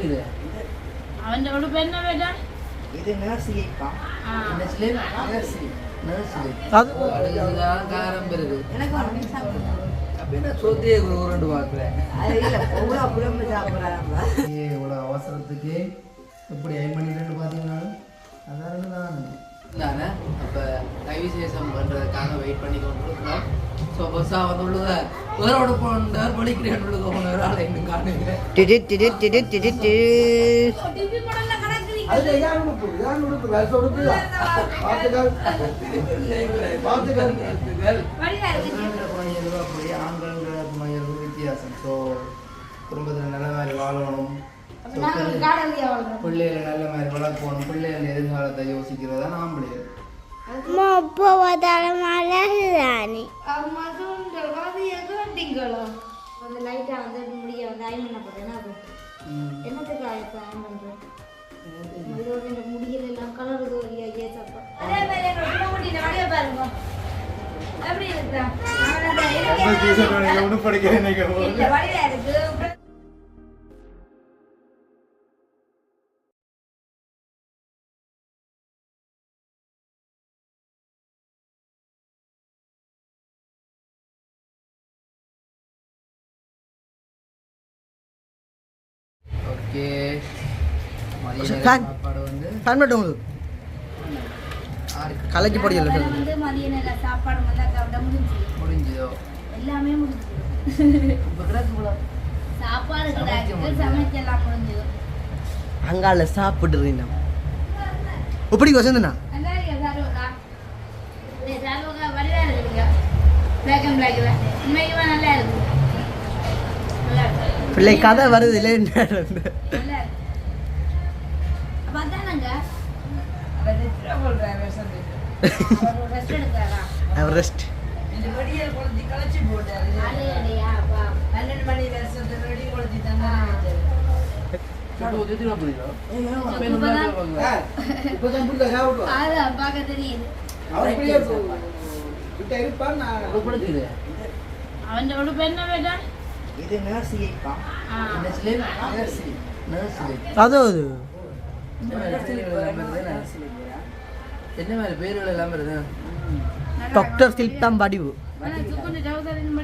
இது അവന്റെ ഉടുപ്പ് എന്നാ വേണ്ട இது நர்சரி ആ என்ன ஸ்லீவ் நர்சரி நர்சரி அது அடுத்ததுதான் காரம் பெருது எனக்கு ஒன்றுமே சாப்பிடுறேன் அப்படின்னா சொத்தியே ஒரு உருண்டு பார்க்குறேன் அது இல்லை எவ்வளோ குழம்பு சாப்பிட்றாங்க ஏ இவ்வளோ அவசரத்துக்கு இப்படி ஐ பண்ணிட்டு பார்த்தீங்கன்னா அதான் தான் தானே அப்போ கைவிசேஷம் பண்ணுறதுக்காக வெயிட் பண்ணி கொண்டு இருக்கோம் ஸோ பஸ்ஸாக வந்து உள்ளத வேற உடம்பு போனார் படிக்கிறேன் உள்ளது போன ஒரு ஆளை இன்னும் காணுங்க டிடி டிடி டிடி டிடி டி ടിവി മോഡലിലെ കണക്ക് அது இதான் உடுப்பு இதான் உடுப்பு வேற உடுப்பு தான் பார்த்துக்கள் பார்த்துக்கள் വഴിയായിരുന്നു அப்படி ஆண்கள் மனிதர்கள் வித்தியாசம் ஸோ குடும்பத்தில் நல்ல மாதிரி வாழணும் So, பிள்ளை- കാടലിയാ വളർന്നത് பிள்ளைகளை நல்ல மாதிரி வளர்க்கணும் பிள்ளைகள் எதிர்காலத்தை யோசிக்கிறதா நாம் பிள்ளைகள் مبوا دارم على هلاني أما زون دلوازي يزون دينغلو அந்த லைட்டை வந்து முடிய வந்து அயன் பண்ண போகிறேன்னா அது என்னத்துக்கு இப்போ அயன் பண்ணுறேன் இதோட இந்த முடியல எல்லாம் கலர் இல்லையா ஏசப்பா அதே மாதிரி ரொம்ப முடியல வரைய பாருங்க எப்படி இருக்கா ஒன்றும் படிக்கிறேன் வழியா இருக்கு ஓகே. சாப்பாடு வந்து மட்டும் உங்களுக்கு கலக்கி வந்து மதிய நேர சாப்பாடு வந்து சாப்பிட முடிஞ்சு முடிஞ்சதோ? எல்லாமே இப்போ கிடக்கு சாப்பாடு சமைக்க கிடாக்கு. சமைச்செல்லாம் முடிஞ்சது. அங்கால சாப்பிடுறீங்க. எப்படி வசந்தனா பிளாக் இருக்கு. நல்லா இருக்கு. பிள்ளை கதை வருது இல்லை அவர் ரெஸ்ட் அவன் உடுப்பு என்ன வேண்டா இது நர்சரி நர்சரி நர்சரி அது அது. என்ன மாதிரி பேர்கள் எல்லாம் வருது? டாக்டர்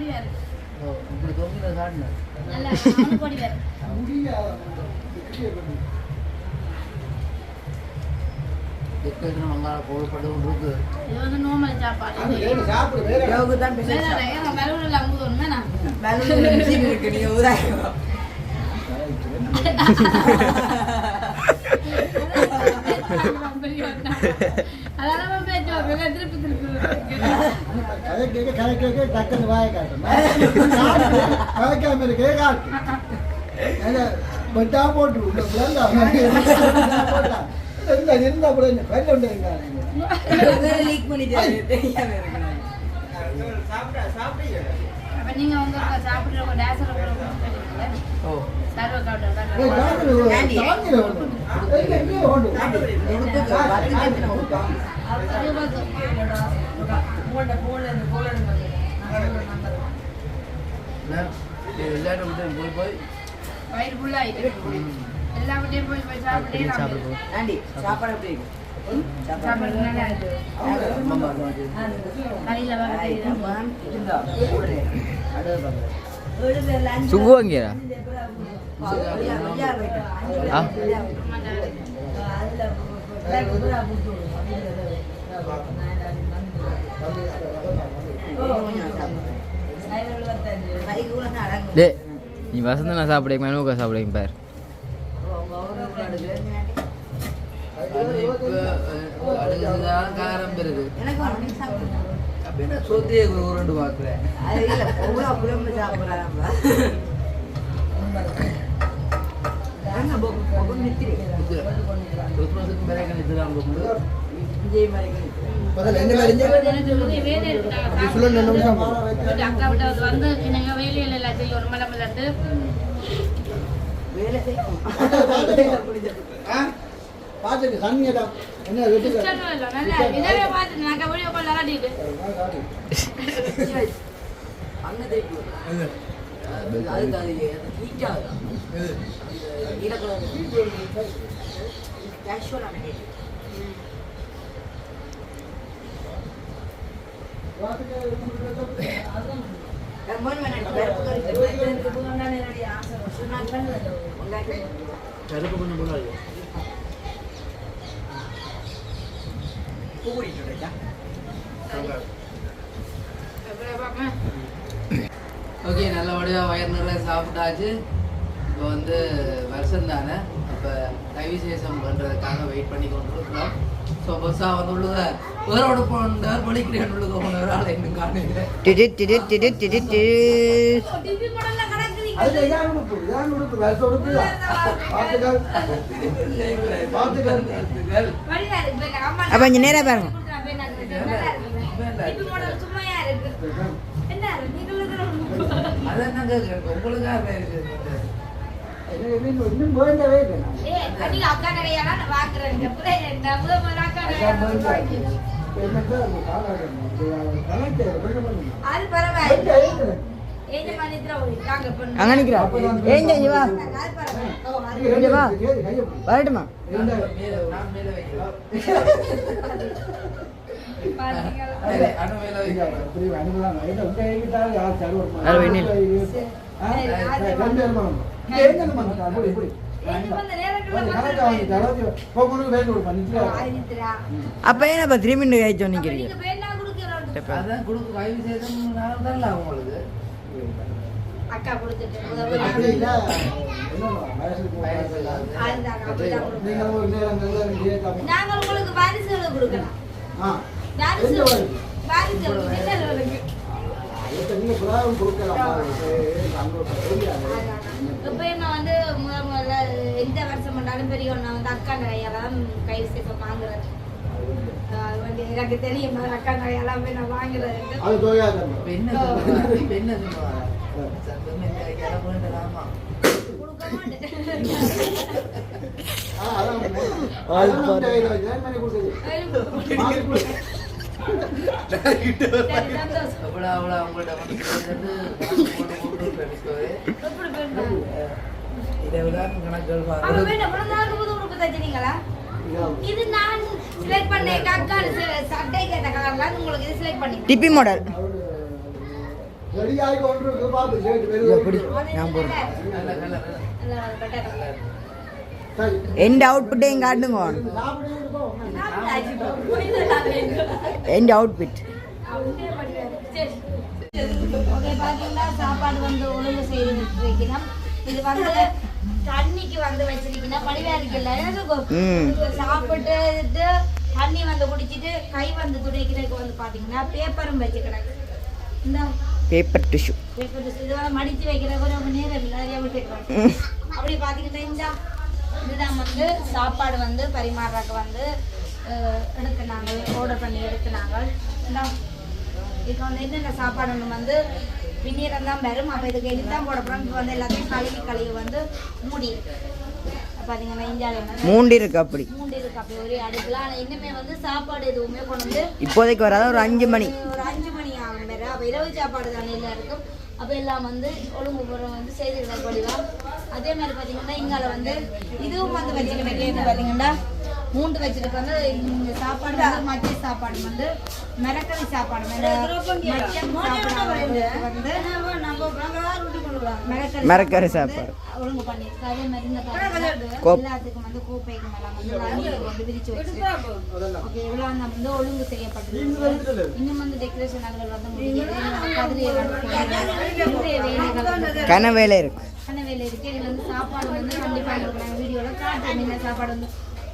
வேறு ஓ இப்படி தோங்கின காட்டின எக்கச்சனம் மங்காள போடப்பட்டு கொண்டு இருக்கு இது வந்து நோமல் சாப்பாடு ஏழு சாப்பிடு வேற யோகு தான் வேற ஏன்னா பலூனில் அம்பு ஒன்று இருக்கு நீங்க உதாரணம் அதெல்லாம் பேச்சு திருப்பி திருப்பி கதை கேட்க கதை கேட்க டக்குன்னு வாய கதைக்காம இருக்கே காட்டு பட்டா போட்டு உள்ள இல்ல, இருந்தா கூட என்ன வெளில வந்துருங்க லீக் பண்ணிட்டு தெரியாம இருக்கணும் சாப்பிட்றவங்க ஓ சர்வ விட்டு போய் போய் வயிறு ஃபுல்லாகிட்டு எல்லா வீட்டையும் போய் போய் சாப்பிட்டே சாப்பிடுவோம் ஆண்டி சாப்பாடு எப்படி டே நீ சாப்பிடுங்க மெனுக்கா சாப்பிடுங்க பார் அஹ், அடுத்ததுதான் காரம் சாப்பிடுறேன் அப்படின்னா சொத்தியே ஒரு உருண்டு பார்க்குறேன் வேலையில் எல்லாம் செய்யும் ஒரு மலை மலர்ந்து வேலை செய்யும் ஆ? பாத்துக்கு சன்னியடா என்ன வெட்டுக்க கிச்சனும் இல்லை நல்லா நான் வீடியோ என்னுடைய ஆசை நான் பண்ணுவேன் கருப்பு கொஞ்சம். பூ குடிக்கிறதா ஓகே நல்லபடியாக வயிறு நிறைய சாப்பிட்டாச்சு. இப்போ வந்து வருஷம் தானே அப்போ கைவிசேஷம் பண்ணுறதுக்காக வெயிட் பண்ணி கொண்டு இருக்கிறோம் ஸோ பஸ்ஸாக வந்து உள்ளத வேறோட போனார் பலிக்கிறேன் உள்ளத போன ஒரு ஆளை இன்னும் காணுங்க டிடி டிடி டிடி டிடி டி டிபி மாடல்ல கிடக்குறீங்க அது இதான் உடுப்பு இதான் உடுப்பு வருஷ உடுப்பு பேக்க. அம்மா அப்ப கொஞ்சம் நேரா பாருங்க. கொடுக்குறேன், பேக்க இருக்குது. நல்லா இருக்கு. டிபி மாடல் சும்மையா இருக்கு என்ன நீங்களும் அதான் நாங்கள் உங்களுக்காக இருக்குது இன்னும் வேண்டவே இல்லை நான். ஏ நீங்க அக்கா நகையெல்லாம் நான்? அது பரவாயில்ல ஏஞ்ச அங்க நிக்கிறா ஏங்க இங்க வா இங்க வா. வரட்டுமா. என்ன. ஏஞ்ச. அப்ப ஏன் அப்ப திரும்பி நிக்கிறீங்க அக்கா கொடுத்துட்டு. நீங்க உங்களுக்கு வாரிசுகளை கொடுக்கலாம். இப்ப என்ன வந்து முத முதல்ல எந்த வருஷம் பண்ணாலும் பெரிய ஒண்ணா வந்து அக்கா நகையால தான் கை சேர்த்து வாங்குறது எனக்கு தெரியும். அக்கா நகையெல்லாம் போய் நான் வாங்குறது? இதை விட? இதான். இது நான் select பண்ண எங்க அக்கா ச- சட்டை கேட்ட கலர்ல உங்களுக்கு இது select பண்ணி டிப்பி மாடல். எந்த அவுட்புட்டையும் காட்டுங்க. எந்த அவுட்பிட் சாப்பாடு வந்து ஒழுங்கு செய்து வைக்கணும் இது வந்து தண்ணிக்கு வந்து வச்சிருக்கீங்கன்னா ம். சாப்பிட்டு தண்ணி வந்து குடிச்சிட்டு கை வந்து துடைக்கிறதுக்கு வந்து பாத்தீங்கன்னா பேப்பரும் வச்சு கிடக்கு இந்த பேப்பர் டிஷ்யூ பேப்பர் இதோட மடிச்சு வைக்கிறதுக்கு ரொம்ப நேரம் இல்லை நிறைய விட்டுருக்காங்க அப்படி பார்த்தீங்கன்னா இந்த இதுதான் வந்து சாப்பாடு வந்து பரிமாறுறதுக்கு வந்து எடுத்துனாங்க ஆர்டர் பண்ணி எடுத்துனாங்க. இந்தா, இதுக்கு வந்து என்னென்ன சாப்பாடு வந்து பின்னீரம் தான் வரும் அப்போ இதுக்கு எது தான் போட போகிறோம் இப்போ வந்து எல்லாத்தையும் கழுவி கழுவி வந்து மூடி. பார்த்தீங்கன்னா இந்தியாவில் மூண்டு இருக்கு அப்படி. இருக்கு அப்படி ஒரே அடுக்கலாம் ஆனால் இன்னுமே வந்து சாப்பாடு எதுவுமே கொண்டு வந்து இப்போதைக்கு வராத ஒரு அஞ்சு மணி. ஒரு அஞ்சு மணி ஆகும் வேற. அப்போ இரவு சாப்பாடு தானே எல்லாம் இருக்கும் அப்போ எல்லாம் வந்து ஒழுங்கு முறை வந்து செய்திருக்கிற படிவா அதே மாதிரி பார்த்தீங்கன்னா இங்கால வந்து இதுவும் வந்து வச்சுக்கிட்டு பார்த்தீங்கன்னா மூன்று வச்சிருக்கு வந்து இந்த சாப்பாடு வந்து மதிய சாப்பாடு வந்து மிரக்கறி சாப்பாடு மதியம் சாப்பாடு வந்து மிரக்கறி சாப்பாடு. ஒழுங்கு பண்ணிருக்கு அதே மாதிரி இந்த. எல்லாத்துக்கும் வந்து கோப்பைக்கும் எல்லாம் வந்து விரிச்சு வச்சிருக்கு ஓகே இவ்வளோ நம்ம வந்து ஒழுங்கு செய்யப்பட்டிருக்கு இன்னும் வந்து டெக்கரேஷன் நாங்கள் வந்து முடிஞ்சது கன வேலை இருக்கு பண்ண வேலை இருக்கு. இதுல வந்து சாப்பாடு வந்து கண்டிப்பாக வீடியோவில் காட்டுறோம் இந்த சாப்பாடு வந்து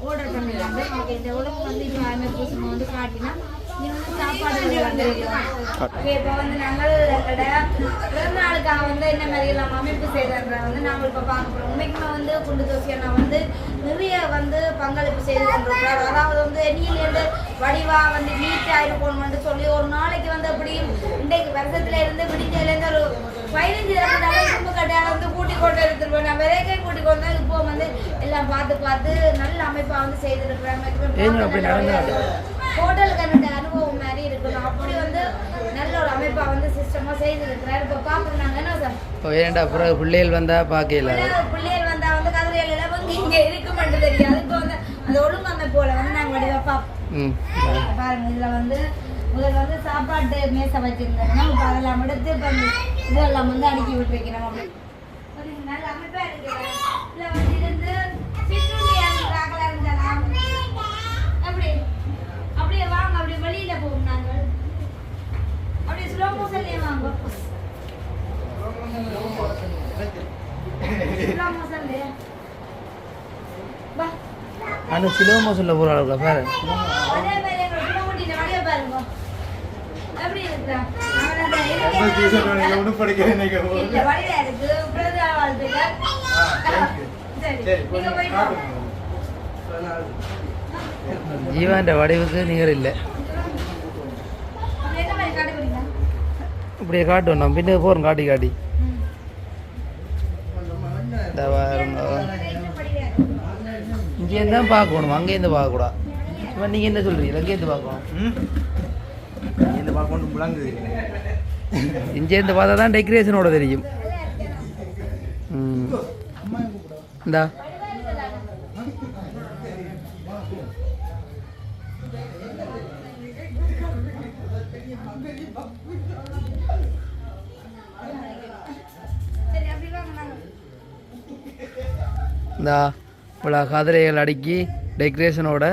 ஆர்டர் பண்ணிடுறாங்க. ஓகே இந்த உலகம் வந்து இப்போ அமைப்பு சும்மா வந்து காட்டினா சாப்பாடு வந்து இப்போ வந்து நாங்கள் எங்களோட பிறந்த நாளுக்காக வந்து என்ன மாதிரி எல்லாம் அமைப்பு செய்கிறத வந்து நாங்கள் இப்போ பார்க்க போகிறோம் உண்மைக்குமே வந்து குண்டு தோசி அண்ணா வந்து நிறைய வந்து பங்களிப்பு செய்து கொண்டிருக்கிறார். அதாவது வந்து எண்ணியிலேருந்து வடிவா வந்து நீட்டாக இருக்கணும்னு சொல்லி ஒரு நாளைக்கு வந்து அப்படி இன்றைக்கு வருஷத்துல இருந்து விடிஞ்சதுலேருந்து ஒரு பதினஞ்சு தடவை கும்பு கட்டையால வந்து கூட்டி கொண்டு எடுத்துருப்போம் நான் விரைக்கே கூட்டி கொண்டு இப்போ வந்து எல்லாம் பார்த்து பார்த்து நல்ல அமைப்பா வந்து ஏங்க அப்படி நடந்தா? செய்திருக்கிறாங்க ஹோட்டல் கண்ட அனுபவம் மாதிரி இருக்கணும். அப்படி வந்து நல்ல ஒரு அமைப்பா வந்து சிஸ்டமா செய்திருக்கிறார். இப்போ என்ன சார்? இப்போ ஏன்டா பிள்ளைகள் வந்தா பார்க்கல? பிள்ளைகள் வந்தா வந்து கதிரையில அந்த ஒழுங்கமைப்போல வந்து நாங்கள் வடிவா பார்ப்போம் ம். பாருங்க இதுல வந்து முதல்ல வந்து சாப்பாட்டு மேசை வச்சிருந்தோம்னா இப்போ அதெல்லாம் எடுத்து இப்போ இதெல்லாம் வந்து அடுக்கி விட்டு வைக்கிறோம் அப்படி நல்ல அமைப்பா இருக்கு. இதுல வந்து இருந்து அப்படி. அப்படியே வாங்க அப்படியே வெளியில போவோம் நாங்கள். அப்படியே ஸ்லோ மோஷன்லயே வாங்க. ஸ்லோ மோஷன்லயே ஆனால் சிலோ மோசனில் போகிற அளவுக்கு பாரு. ஜீவான்ற வடிவுக்கு நிகர் இல்லை? இப்படியே காட்டுவோம் நம்ம பின்ன போகிறோம் காட்டி காட்டி. இந்த? இங்கேருந்து தான் பார்க்கணும் அங்கேருந்து பார்க்கக்கூடாது இப்போ நீங்கள் என்ன சொல்கிறீங்க அங்கேருந்து பார்க்கணும்? இந்த பார்க்கணும் விளங்குது இங்கேருந்து பார்த்தா தான் டெக்கரேஷனோட தெரியும். இந்தா. இந்தா. இவ்வளோ கதிரைகள் அடுக்கி டெக்கரேஷனோட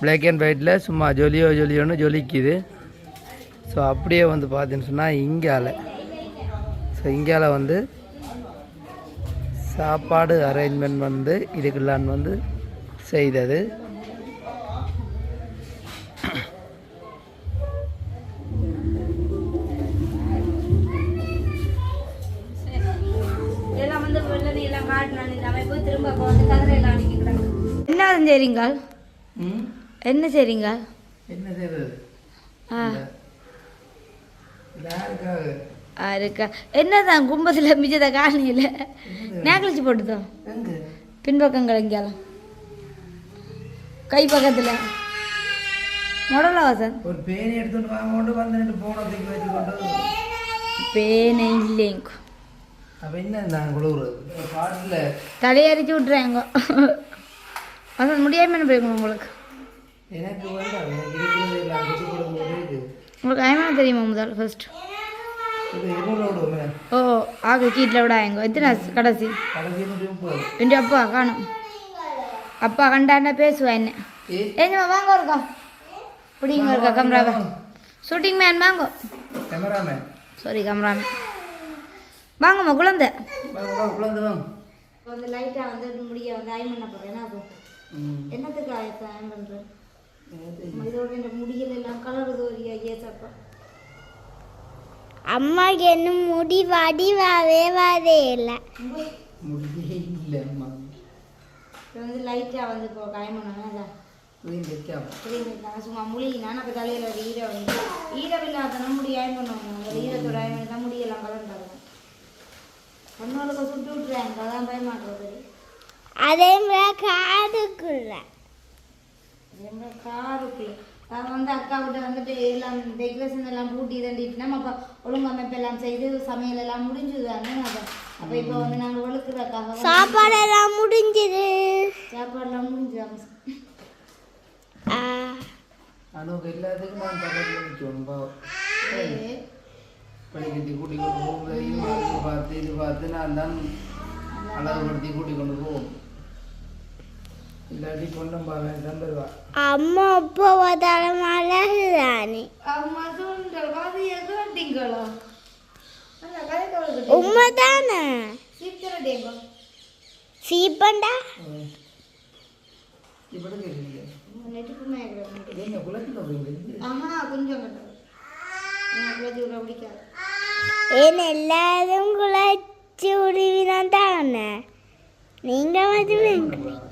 பிளாக் அண்ட் ஒயிட்டில் சும்மா ஜொலியோ ஜொலியோன்னு ஜொலிக்குது. ஸோ அப்படியே வந்து பார்த்தீங்கன்னு சொன்னால் இங்கால. ஸோ இங்கால வந்து சாப்பாடு அரேஞ்ச்மெண்ட் வந்து இதுக்குள்ளான் வந்து செய்தது. என்ன செய்றீங்க ம்? என்ன செய்றீங்க என்ன ஆ. இருக்கா. என்னதான் கும்பத்தில் மிச்சத காலனியில். நேக்லஸ் போட்டுதோம் எங்கே? பின்பக்கங்கள் எங்கேயாலும் கை பக்கத்தில். மொடல வாசன் ஒரு பேனை எடுத்துட்டு வாங்க கொண்டு வந்து போனதுக்கு வச்சு கொண்டு. பேனை இல்லைங்க. அப்போ என்ன நான் குழுவுறது பாட்டில் தலையரிச்சு விட்றாங்க வாசன் முடியாம என்ன போயிருக்கணும் உங்களுக்கு? எனக்கு உங்களுக்கு ஐமான தெரியுமா முதல் ஃபர்ஸ்ட் ஓ ஆக கீட்டில் விடாங்க எத்தனை கடைசி? என் அப்பா காணும். அப்பா கண்டாண்டா பேசுவா என்ன? ஏ? ஏஞ்சம்மா வாங்க இருக்கா? பிடிங்க இருக்கா கம்ராவை ஷூட்டிங் மேன் வாங்க. சாரி கம்ராமேன் வாங்கம்மா குழந்தை. வாங்க குழந்தை வாங்க. வந்து லைட்டாக வந்து முடிய வந்து பண்ண போகிறேன் என்ன ஆகும்? என்னத்துக்கு ஆயத்தை அயன் பண்ணுறேன் இதோட இந்த முடியல எல்லாம் கலருது ஒரு ஏசப்பா அம்மாக்கு என்ன முடி வடிவாவே வரே இல்லை. முடியே இல்லை அம்மா. இப்போ வந்து லைட்டாக வந்து இப்போ காயம் பண்ணாங்க கிளீன் வைக்காம நான் சும்மா முழினா நம்ம தலையில் ஒரு ஈர வந்து ஈரம் இல்லாத முடி அயன் பண்ணுவாங்க அந்த ஈரத்தோட அயன் முடியெல்லாம் கலண்டாங்க பொண்ணோளுக்கு சுட்டு விட்டுறாங்க. அதான் பயமாட்டுறது அதே மாதிரி காதுக்குள்ள. எங்க காருக்குள்ள அவன் வந்து அக்கா கிட்ட வந்துட்டு எல்லாம் டெக்கரேஷன் எல்லாம் பூட்டி தண்டிட்டு நம்ம அப்போ ஒழுங்கமைப்பு எல்லாம் செய்து சமையல் எல்லாம் முடிஞ்சுதானே அப்போ. அப்போ இப்போ வந்து நாங்கள் ஒழுக்கிறக்காக சாப்பாடெல்லாம் முடிஞ்சது. சாப்பாடுலாம் முடிஞ்சுதாங்க ஆ, அனுக்கு எல்லாத்துக்கும் நான் பக்கத்தில் நிற்கணும் பாவம் படிக்கட்டி கூட்டி கொண்டு இது பார்த்து இது பார்த்து நான் தான் அழகுபடுத்தி கூட்டி கொண்டு போவோம் இல்லாட்டி பொண்ணும் பாவன் தான் வருவா அம்மா அப்பா வந்தாலும் அழகுதானே? அம்மா சுண்டல் உண்மைதானே? சீக்கிரட்டேங்கோ சீப்பண்டா? ஏன் எல்லாரும் குழைச்சி உருவினா தானே நீங்க போட்டு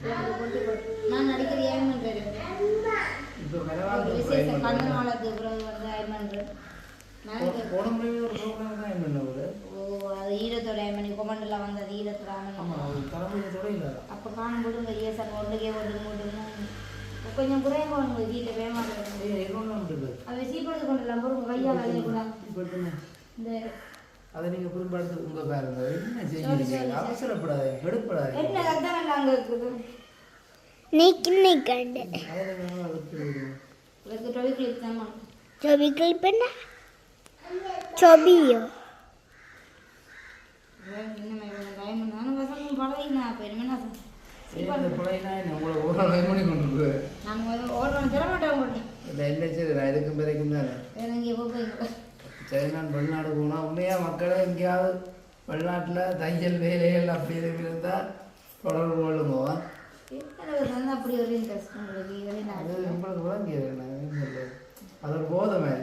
நான் நடிக்கிற ஏன் பண்ணுறேன் இப்போ மெலவாக விசேஷம் கண்ணு நாளத்துக்கு பிறகு வந்து அது ஈரத்தோட பண்ணி கொமண்டெல்லாம் வந்து அது ஈரத்தோட இல்லை அப்போ காணும்போது உங்கள் ஈசன் ஒன்றுக்கே ஒன்று மூட்டுன்னு கொஞ்சம் குறைங்க உங்க வீட்டில் வேமாட்டேன் அதை சீப்படுத்து கொண்டு போட்டு உங்கள் கையால் கூட இந்த அதை நீங்க பிற்பாடு உங்க பாருங்க என்ன? செய்யுங்க அவசரப்படாதீங்க கெடுப்படாதீங்க என்ன அதான் நாங்க இருக்குது? நீ கிண்ணை கண்டு சொபி கிளிப் என்ன? சொபியோ? என்ன? செய்ய இருக்கும் தானே நான் வெளிநாடு போனால் உண்மையாக மக்களே எங்கேயாவது வெளிநாட்டில் தையல் வேலைகள் அப்படி எதுவும் இருந்தால் தொடர்பு கொள்ளுங்க. அப்படி ஒரு இன்ட்ரெஸ்ட் அது உங்களுக்கு விளங்கியது சொல்றது. அது ஒரு போதை மாதிரி.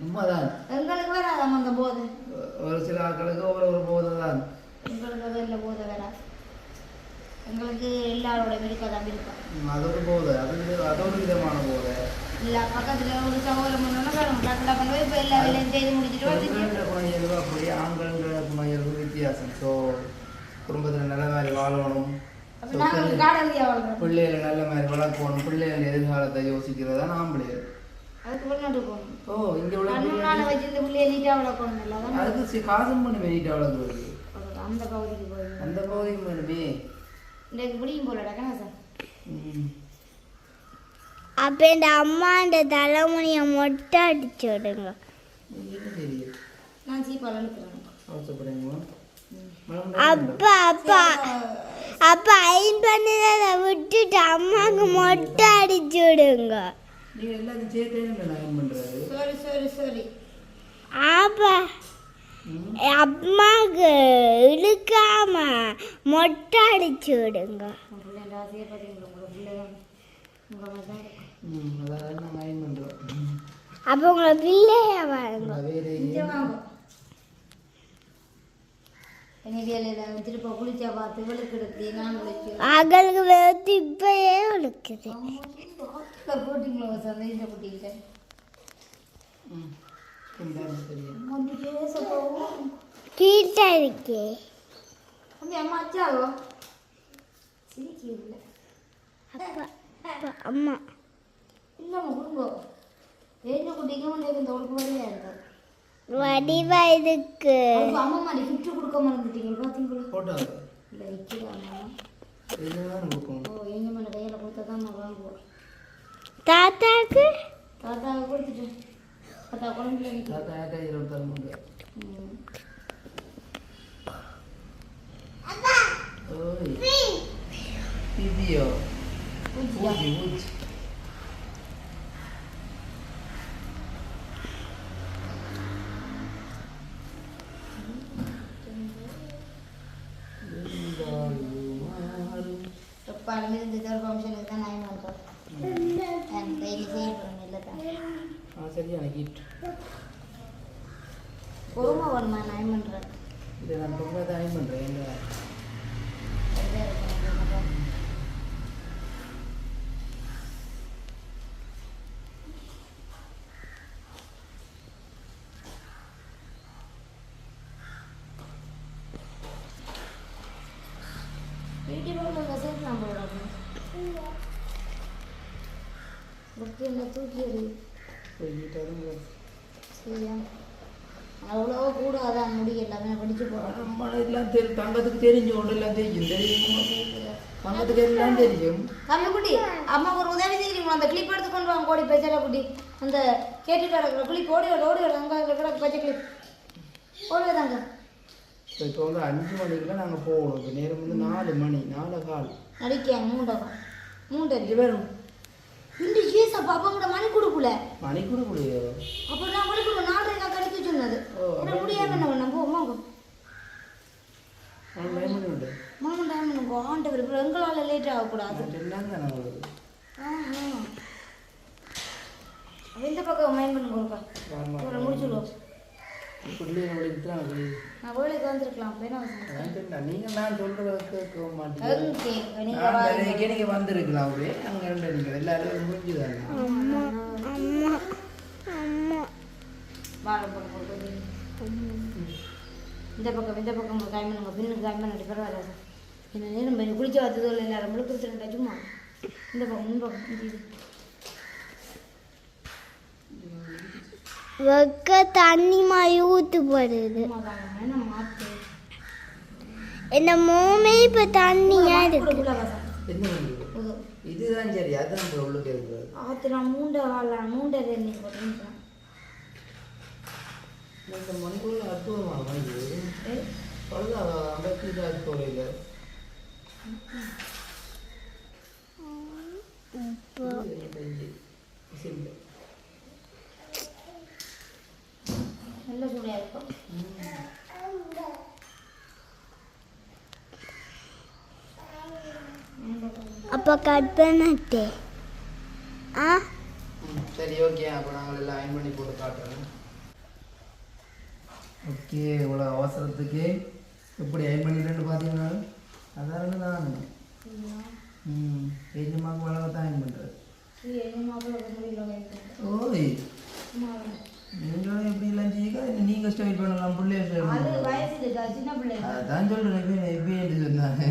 உண்மைதான். எங்களுக்கு வராதாம் அந்த போதை? ஒரு சில ஆட்களுக்கு ஒவ்வொரு ஒரு போதை தான் எங்களுக்கு அது இல்லை போதை எங்களுக்கு எல்லாரோட விருப்பம் விருப்பம். ம், அது ஒரு போதை. அது ஒரு- அது ஒரு விதமான போதை. இல்லை பக்கத்தில் ஒரு சகோதரம் போய் இப்போ எல்லா வேலையும் செய்து முடிச்சுட்டு வந்து பெண்கள குணையல்வு அப்படி ஆண்கள குணையல்வு வித்தியாசம் ஸோ குடும்பத்தில் நல்ல மாதிரி வாழணும் பிள்ளைகளை நல்ல மாதிரி வளர்க்கணும் பிள்ளைகள் எதிர்காலத்தை யோசிக்கிறதா வெளிநாட்டு போகணும் ஓ இங்கே உள்ள பிள்ளைகள் அதுக்கு காசும் பண்ணி வெளியிட்டு வளர்க்குறது அந்த பகுதிக்கு போய் அந்த பகுதியும் வேணுமே இன்றைக்கு பிடிக்கும் போல டக்கனா சார் ம். அப்போ இந்த அம்மாண்ட தலைமுடியை மொட்டை அடிச்சு விடுங்க. அப்பா அப்பா அப்பா ஐன் பண்ணதை விட்டுட்டு அம்மாவுக்கு மொட்டை அடிச்சு விடுங்க. அப்பா அம்மாவுக்கு இழுக்காம மொட்டை அடிச்சு விடுங்க. உங்கள் பிள்ளைங்க ஆசையை பார்த்தீங்களா உங்கள் பிள்ளை தான் உங்கள் மாதிரி தான் இருக்கும் ம் அதாவது நாங்கள் நயம் பண்ணுறோம் அப்போ உங்களை பிள்ளைய வாங்க இங்கே திருப்ப குளிச்சா பார்த்து விளக்கெடுத்து நான் அகலுக்கு வெறுத்து இப்பயே போட்டிங்களா கீட்டா இருக்கே அச்சாவோ அப்பா அம்மா இல்லைம்மா குடும்பம் வேண்ட குட்டிக்கும் உனக்கு இந்த உனக்கு வழியாக இருக்கும் வடிவா இதுக்கு அவங்க அம்மா மாதிரி கிஃப்ட் கொடுக்க மறந்துட்டீங்க பார்த்தீங்களா போட்டோ இல்லை விற்கிறாங்க இதுதான் கொடுக்கணும் ஓ எங்கள் மேலே கையில் கொடுத்தா தான் நான் வாங்குவோம் தாத்தாக்கு தாத்தாவை கொடுத்துட்டு தாத்தா குழந்தைல நிற்க தாத்தா ஆயிரத்தி இருபத்தாறு மூணு ஓய் பிபியோ ஊச்சி ஊச்சி எப்பாலுமே இந்த தேர்ட் ஃபங்க்ஷனுக்கு தான் நான் பண்ணுறேன் என் கையில் செய்யணும் இல்லை தான் ஆ சரியான கிட் பொறுமை வேணுமா நான் பண்ணுறேன் இதை நான் ரொம்ப தான் பண்ணுறேன் எங்க வீட்டுக்கு உங்கள் சேர்த்து நான் போடுறேன் என்ன தூக்கி எறி போய்கிட்டாலும் சரியா? அவ்வளோ கூட அதான் முடி எல்லாமே படிச்சு போடுறேன் நம்ம எல்லாம் தெரி தங்கத்துக்கு தெரிஞ்ச ஒன்று எல்லாம் தெரியும். தெரியும்? தங்கத்துக்கு எல்லாம் தெரியும். தம்பி குட்டி அம்மா ஒரு உதவி செய்கிறீங்களா அந்த கிளிப் எடுத்து கொண்டு வாங்க. கோடி பேச்சல குட்டி. அந்த கேட்டுட்டு கிடக்குற கிளிப் ஓடி ஓடி ஓடி ஓடி அங்கே இருக்கிற பச்சை கிளிப் ஓடி தாங்க. இப்போ வந்து அஞ்சு மணிக்கெல்லாம் நாங்கள் போகணும் இப்போ நேரம் வந்து நாலு மணி நாலு கால். நடிக்காங்க மூண்டகம் மூண்டடி அஞ்சு ஏஸ் அப்பா அப்பா கூட மணி கொடுக்கல. மணி கூட முடியாது அப்போ நான் மணி கொடுக்க நாலரை கிடைக்க சொன்னது. என்ன முடியாம என்ன பண்ண? போ அம்மா நாலு மணி மணி உண்டு மூணு டைம் எனக்கு ஆண்டவர் இப்போ எங்களால் லேட் ஆகக்கூடாது. இந்த பக்கம் மைண்ட் பண்ணி கொடுப்பா ஆமா. இவரை முடிச்சுடுவோம். வேலைக்கு வந்திருக்கலாம்? நீங்கள் நான் சொல்கிறத கேட்க நீங்கள் வந்திருக்கலாம் ரெண்டு நீங்கள் எல்லாரும் இந்த பக்கம் இந்த பக்கம் உங்க காய் பண்ணுங்க பின்னுக்கு காய் பண்ணி பரவாயில்ல என்ன நேரம் பண்ணி குளிச்சு வந்தது இல்லை எல்லாரும் முழுக்கிறதுண்டா சும்மா. இந்த பக்கம் இந்த பக்கம் இது, இது. வெக்க தண்ணி மாதிரி ஊத்து போடுது. சும்மா தாங்க வேணாம் மாற்று இந்த மூமே இப்ப தண்ணியா இருக்கு இதுதான் சரி அதுதான் இப்போ உள்ளுக்கு இருக்கிறது ஆத்து நான் மூண்டை வாழலாம் மூண்டை போட்டுருக்கேன் இந்த மண்புள்ள அற்புதமாக இது பல்லா அம்பத்தி அற்புதம் இல்லை நல்ல சூடாக இருக்கும் அப்போ கட் பண்ணிட்டு. ஆ? சரி ஓகே அப்போ நாங்கள் எல்லாம் அயன் பண்ணி போட்டு காட்டுறோம். ஓகே இவ்வளோ அவசரத்துக்கு எப்படி அயன் பண்ணிட்டு பார்த்தீங்கன்னா அதான் நான். ம் பெரியம்மாவுக்கு வளர்க்கத்தான் அயன் பண்ணுறது ஓய். நீங்களும் எப்படி எல்லாம் செய்யுங்க. நீங்கள் ஸ்டைல் பண்ணலாம். பிள்ளைய அதான் சொல்கிறேன் இப்போ இப்போ என்று சொன்னாங்க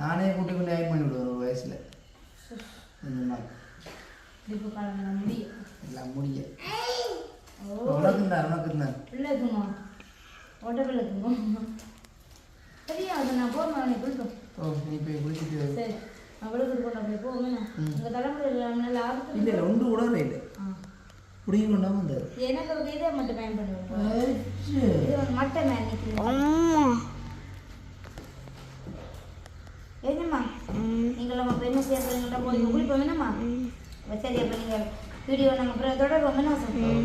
நானே கூட்டி கொண்டு அயன் பண்ணி விடுவேன் ஒரு வயசில். எல்லாம் முடிய உனக்கு தான் உனக்கு தான் பிள்ளைக்குமா ஒட்ட பிள்ளைக்குமா சரியா அதை நான் போகிறேன் கொடுத்தோம் ஓ நீ போய் குளிச்சுட்டு. சரி அவளுக்கு கொண்டு போய் போவேன். உங்கள் தலைமுறை இல்லை இல்லை ஒன்று உடனே இல்லை. பிடிங்கி கொண்டாம வந்தார். எனக்கு ஒரு இதை மட்டும் பயன் பண்ணுவேன் மட்டை மேன் என்னம்மா? நீங்களும் அப்போ என்ன போய் குளிப்போம் என்னம்மா சரி அப்போ நீங்கள் வீடியோ நாங்கள் அப்புறம் தொடர்போம் என்ன சொல்லுவோம்